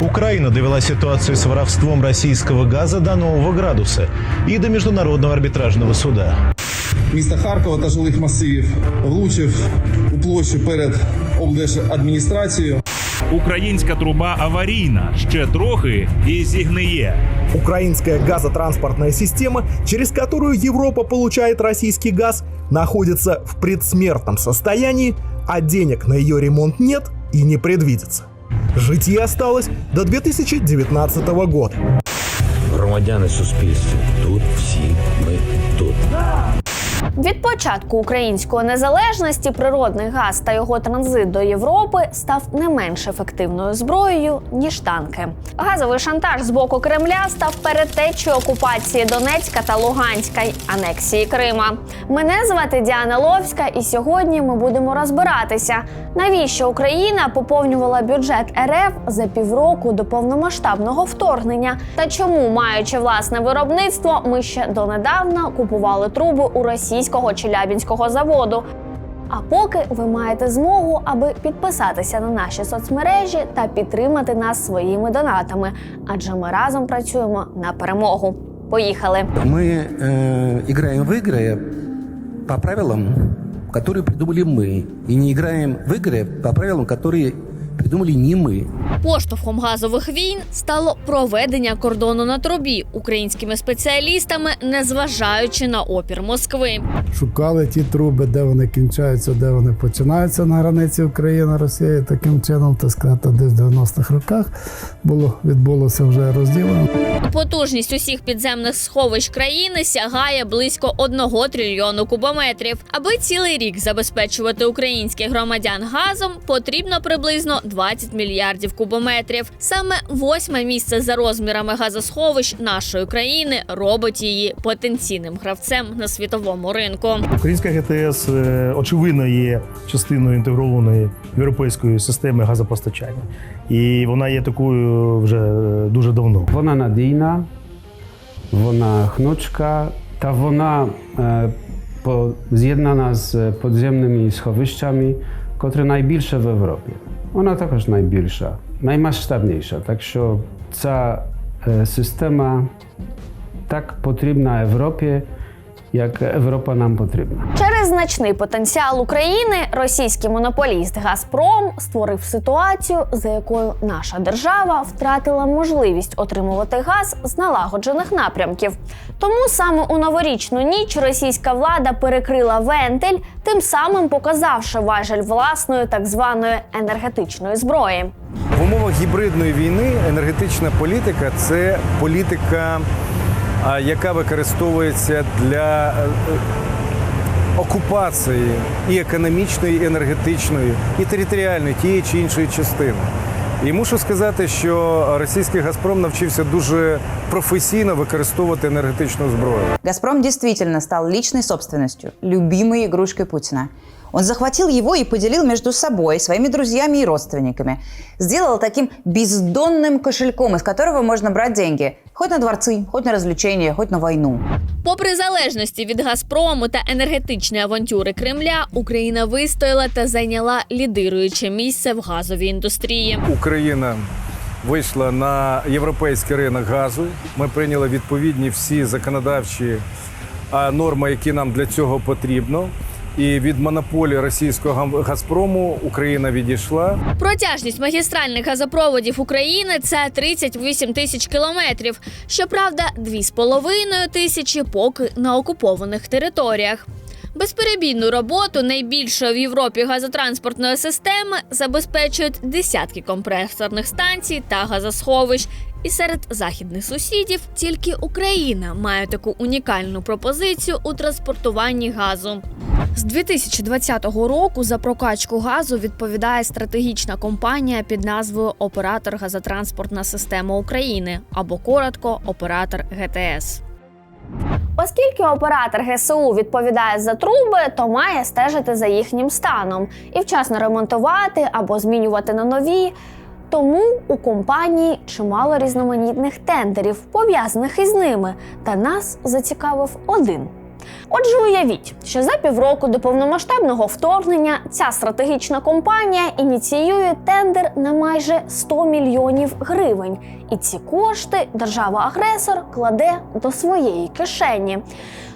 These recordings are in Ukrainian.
Украина довела ситуацию с воровством российского газа до нового градуса и до Международного арбитражного суда. міста Харкова та жилих масивів, влучив у площу перед облдержадміністрацією. Українська труба аварійна, ще трохи і зігниє. Украинская газотранспортная система, через которую Европа получает российский газ, находится в предсмертном состоянии, а денег на ее ремонт нет и не предвидится. Жить ей осталось до 2019 года. громадяни суспільства. Тут всі. Від початку української незалежності природний газ та його транзит до Європи став не менш ефективною зброєю ніж танки. Газовий шантаж з боку Кремля став передтечою окупації Донецька та Луганська й анексії Крима. Мене звати Діана Ловська, і сьогодні ми будемо розбиратися, навіщо Україна поповнювала бюджет РФ за півроку до повномасштабного вторгнення, та чому, маючи власне виробництво, ми ще донедавна купували труби у російського Челябінського заводу. А поки ви маєте змогу, аби підписатися на наші соцмережі та підтримати нас своїми донатами, адже ми разом працюємо на перемогу. Поїхали! Мы э, играем в игры по правилам, которые придумали мы. И не играем в игры по правилам, которые придумали не мы. Поштовхом газових війн стало проведення кордону на трубі українськими спеціалістами, незважаючи на опір Москви. шукали ті труби, де вони кінчаються, де вони починаються на границі України Росії. Таким чином, так сказати, десь в 90-х роках було відбулося вже розділення. Потужність усіх підземних сховищ країни сягає близько 1 трильйону кубометрів. Аби цілий рік забезпечувати українських громадян газом, потрібно приблизно 20 мільярдів кубометрів. Саме восьме місце за розмірами газосховищ нашої країни робить її потенційним гравцем на світовому ринку. Українська ГТС е, очевидно є частиною інтегрованої європейської системи газопостачання, і вона є такою вже е, дуже давно. Вона надійна, вона гнучка, та вона е, з'єднана з підземними сховищами, котре найбільше в Європі. Вона також найбільша, наймасштабніша. Так що ця е, система так потрібна Європі, як Європа нам потрібна. Значний потенціал України російський монополіст Газпром створив ситуацію, за якою наша держава втратила можливість отримувати газ з налагоджених напрямків. Тому саме у новорічну ніч російська влада перекрила вентиль, тим самим показавши важель власної так званої енергетичної зброї. В умовах гібридної війни енергетична політика це політика, яка використовується для е, окупації і економічної, і енергетичної, і територіальної тієї чи іншої частини. І мушу сказати, що російський Газпром навчився дуже професійно використовувати енергетичну зброю. «Газпром» действительно стал личной собственностью, любимой игрушкой Путина. Он захватил его и поделил между собой, своими друзьями и родственниками. Сделал таким бездонным кошельком, из которого можно брать деньги. Хоть на дворцы, хоть на развлечения, хоть на войну. Попри залежності від Газпрому та енергетичні авантюри Кремля, Україна вистояла та зайняла лідируюче місце в газовій індустрії. Україна вийшла на європейський ринок газу. Ми прийняли відповідні всі законодавчі а, норми, які нам для цього потрібно. І від монополії російського Газпрому Україна відійшла. Протяжність магістральних газопроводів України це 38 тисяч кілометрів. Щоправда, 2,5 тисячі поки на окупованих територіях. Безперебійну роботу найбільшої в Європі газотранспортної системи забезпечують десятки компресорних станцій та газосховищ. І серед західних сусідів тільки Україна має таку унікальну пропозицію у транспортуванні газу. З 2020 року за прокачку газу відповідає стратегічна компанія під назвою Оператор газотранспортна система України або коротко Оператор ГТС. Оскільки оператор ГСУ відповідає за труби, то має стежити за їхнім станом і вчасно ремонтувати або змінювати на нові. Тому у компанії чимало різноманітних тендерів, пов'язаних із ними, та нас зацікавив один. Отже, уявіть, що за півроку до повномасштабного вторгнення ця стратегічна компанія ініціює тендер на майже 100 мільйонів гривень, і ці кошти держава-агресор кладе до своєї кишені.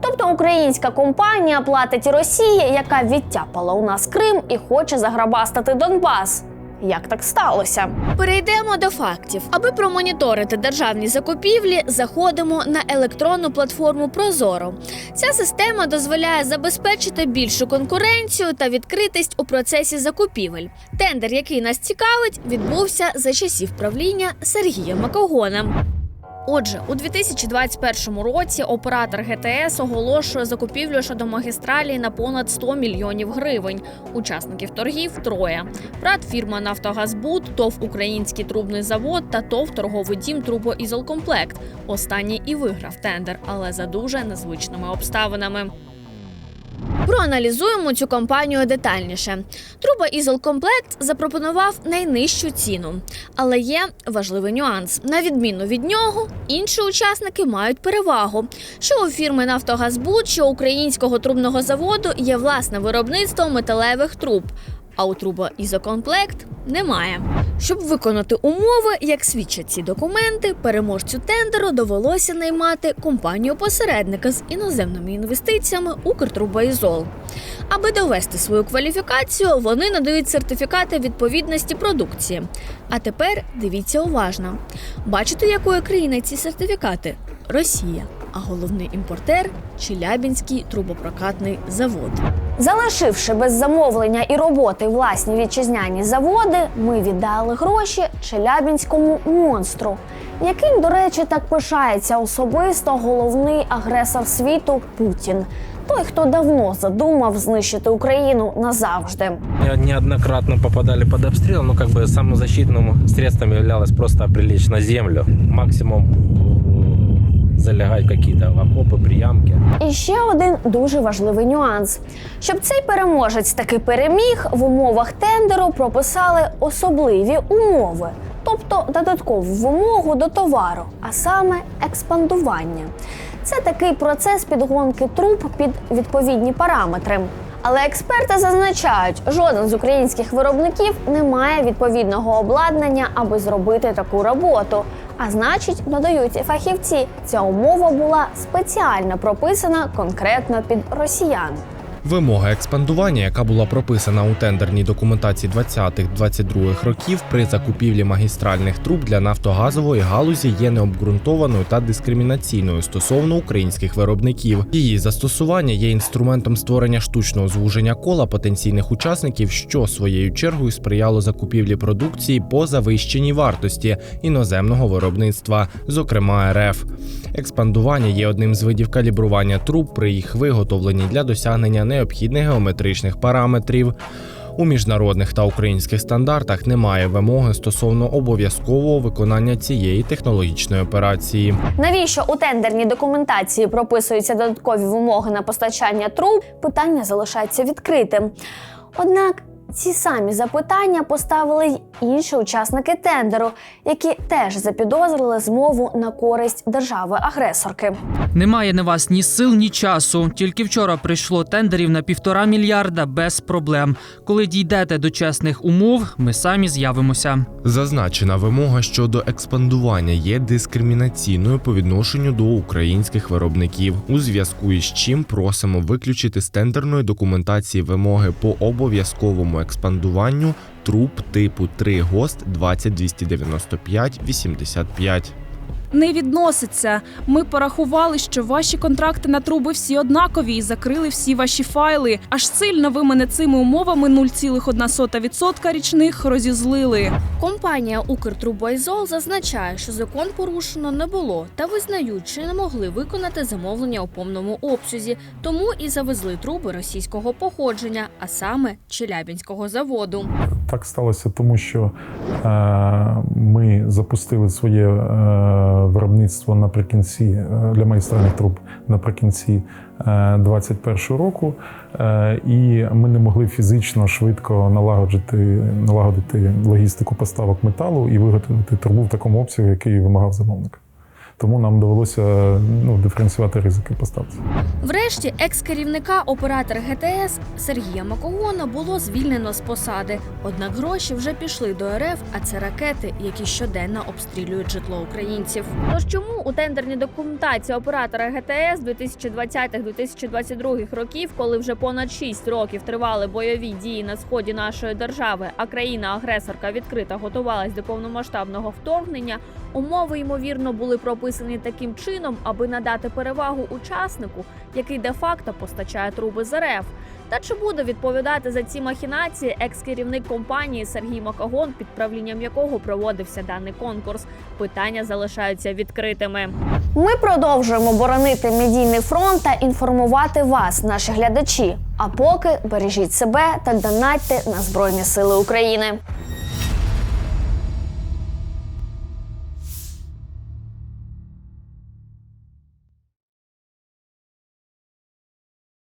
Тобто українська компанія платить Росії, яка відтяпала у нас Крим і хоче заграбастати Донбас. Як так сталося? Перейдемо до фактів. Аби промоніторити державні закупівлі, заходимо на електронну платформу Прозоро. Ця система дозволяє забезпечити більшу конкуренцію та відкритість у процесі закупівель. Тендер, який нас цікавить, відбувся за часів правління Сергія Макогона. Отже, у 2021 році оператор ГТС оголошує закупівлю щодо магістралі на понад 100 мільйонів гривень. Учасників торгів троє: Брат фірма Нафтогазбуд, ТОВ Український трубний завод та ТОВ торговий дім Трубоізолкомплект. Останній і виграв тендер, але за дуже незвичними обставинами. Проаналізуємо цю компанію детальніше. Труба ізолкомплект запропонував найнижчу ціну, але є важливий нюанс. На відміну від нього, інші учасники мають перевагу. Що у фірми Нафтогазбуд, що українського трубного заводу є власне виробництво металевих труб. А у трубоізокомплект немає. Щоб виконати умови, як свідчать ці документи, переможцю тендеру довелося наймати компанію-посередника з іноземними інвестиціями Укртрубоізол. Аби довести свою кваліфікацію, вони надають сертифікати відповідності продукції. А тепер дивіться уважно: бачите, якої країни ці сертифікати? Росія. А головний імпортер Челябінський трубопрокатний завод. Залишивши без замовлення і роботи власні вітчизняні заводи, ми віддали гроші челябінському монстру, яким, до речі, так пишається особисто головний агресор світу Путін. Той, хто давно задумав знищити Україну назавжди. Неоднократно попадали под обстрел, но как бы самозащитным средством являлось просто прилечь на землю. Максимум залягать в какие-то окопы, приямки. І ще один дуже важливий нюанс: щоб цей переможець таки переміг, в умовах тендеру прописали особливі умови, тобто додаткову вимогу до товару, а саме експандування. Це такий процес підгонки труб під відповідні параметри. Але експерти зазначають, жоден з українських виробників не має відповідного обладнання, аби зробити таку роботу. А значить, додають і фахівці. Ця умова була спеціально прописана конкретно під росіян. Вимога експандування, яка була прописана у тендерній документації 20-22 років при закупівлі магістральних труб для нафтогазової галузі, є необґрунтованою та дискримінаційною стосовно українських виробників. Її застосування є інструментом створення штучного звуження кола потенційних учасників, що своєю чергою сприяло закупівлі продукції по завищеній вартості іноземного виробництва, зокрема РФ. Експандування є одним з видів калібрування труб при їх виготовленні для досягнення необхідних геометричних параметрів. У міжнародних та українських стандартах немає вимоги стосовно обов'язкового виконання цієї технологічної операції. Навіщо у тендерній документації прописуються додаткові вимоги на постачання труб? Питання залишається відкритим. Однак ці самі запитання поставили й інші учасники тендеру, які теж запідозрили змову на користь держави-агресорки. Немає на вас ні сил, ні часу. Тільки вчора прийшло тендерів на півтора мільярда без проблем. Коли дійдете до чесних умов, ми самі з'явимося. Зазначена вимога щодо експандування є дискримінаційною по відношенню до українських виробників, у зв'язку із чим просимо виключити з тендерної документації вимоги по обов'язковому експандуванню труб типу 3 ГОСТ 20295-85. Не відноситься. Ми порахували, що ваші контракти на труби всі однакові і закрили всі ваші файли. Аж сильно ви мене цими умовами 0,1% річних розізлили. Компанія Укртрубоізол зазначає, що закон порушено не було та визнають, що не могли виконати замовлення у повному обсязі, тому і завезли труби російського походження, а саме Челябінського заводу. Так сталося, тому що е, ми запустили своє е, виробництво наприкінці е, для магістральних труб наприкінці 2021 року, і ми не могли фізично швидко налагодити, налагодити логістику поставок металу і виготовити трубу в такому обсязі, який вимагав замовник. Тому нам довелося ну, диференціювати ризики поставки. Врешті екс-керівника оператора ГТС Сергія Макогона було звільнено з посади. Однак гроші вже пішли до РФ, а це ракети, які щоденно обстрілюють житло українців. Тож чому у тендерній документації оператора ГТС 2020-2022 років, коли вже понад 6 років тривали бойові дії на сході нашої держави, а країна-агресорка відкрито готувалась до повномасштабного вторгнення, умови ймовірно були прописані таким чином, аби надати перевагу учаснику, який де-факто постачає труби з РФ. Та чи буде відповідати за ці махінації екс-керівник компанії Сергій Макагон, під правлінням якого проводився даний конкурс? Питання залишаються відкритими. Ми продовжуємо боронити медійний фронт та інформувати вас, наші глядачі. А поки бережіть себе та донатьте на Збройні Сили України.